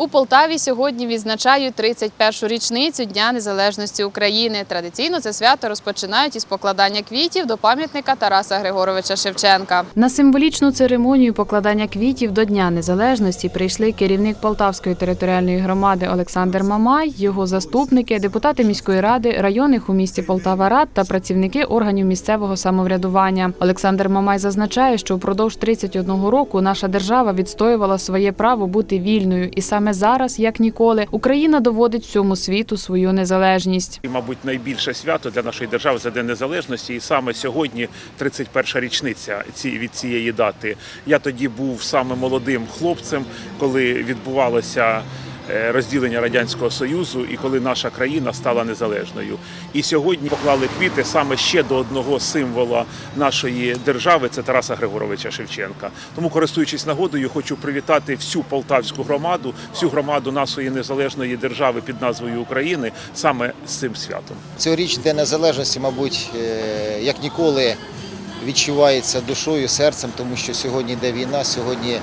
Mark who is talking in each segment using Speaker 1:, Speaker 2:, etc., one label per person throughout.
Speaker 1: У Полтаві сьогодні відзначають 31-шу річницю Дня Незалежності України. Традиційно це свято розпочинають із покладання квітів до пам'ятника Тараса Григоровича Шевченка. На символічну церемонію покладання квітів до Дня Незалежності прийшли керівник Полтавської територіальної громади Олександр Мамай, його заступники, депутати міської ради, районних у місті Полтава Рад та працівники органів місцевого самоврядування. Олександр Мамай зазначає, що впродовж 31 року наша держава відстоювала своє право бути вільною, і саме зараз, як ніколи, Україна доводить всьому світу свою незалежність.
Speaker 2: І, мабуть, найбільше свято для нашої держави за День Незалежності. І саме сьогодні 31-ша річниця від цієї дати. Я тоді був саме молодим хлопцем, коли відбувалося розділення Радянського Союзу і коли наша країна стала незалежною. І сьогодні поклали квіти саме ще до одного символа нашої держави це Тараса Григоровича Шевченка. Тому, користуючись нагодою, хочу привітати всю полтавську громаду, всю громаду нашої незалежної держави під назвою України саме з цим святом.
Speaker 3: Цьогоріч День Незалежності, мабуть, е, як ніколи відчувається душою, серцем, тому що сьогодні йде війна, сьогодні е,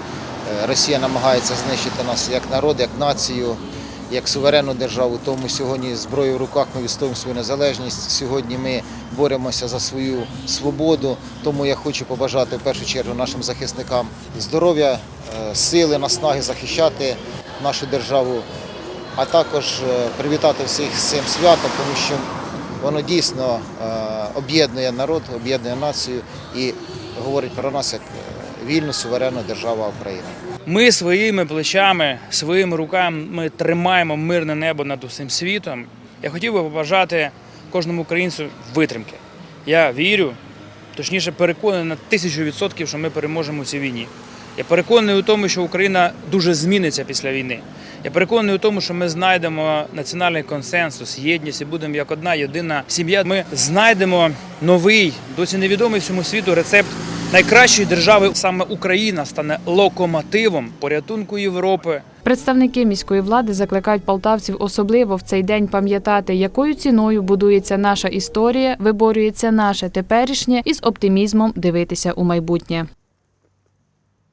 Speaker 3: Росія намагається знищити нас як народ, як націю, як суверенну державу. Тому сьогодні зброєю в руках ми відстоюємо свою незалежність. Сьогодні ми боремося за свою свободу. Тому я хочу побажати в першу чергу нашим захисникам здоров'я, е, сили, наснаги захищати нашу державу а також е, привітати всіх з цим святом, тому що воно дійсно е, об'єднує народ, об'єднує націю і говорить про нас як е, вільну суверенну держава Україна.
Speaker 4: Ми своїми плечами, своїми руками тримаємо мирне небо над усім світом. Я хотів би побажати кожному українцю витримки. Я вірю, точніше переконаний на тисячу відсотків, що ми переможемо у цій війні. Я переконаний у тому, що Україна дуже зміниться після війни. Я переконаний у тому, що ми знайдемо національний консенсус, єдність і будемо як одна єдина сім'я. Ми знайдемо новий, досі невідомий всьому світу рецепт найкращої держави. Саме Україна стане локомотивом порятунку Європи.
Speaker 1: Представники міської влади закликають полтавців особливо в цей день пам'ятати, якою ціною будується наша історія, виборюється наше теперішнє і з оптимізмом дивитися у майбутнє.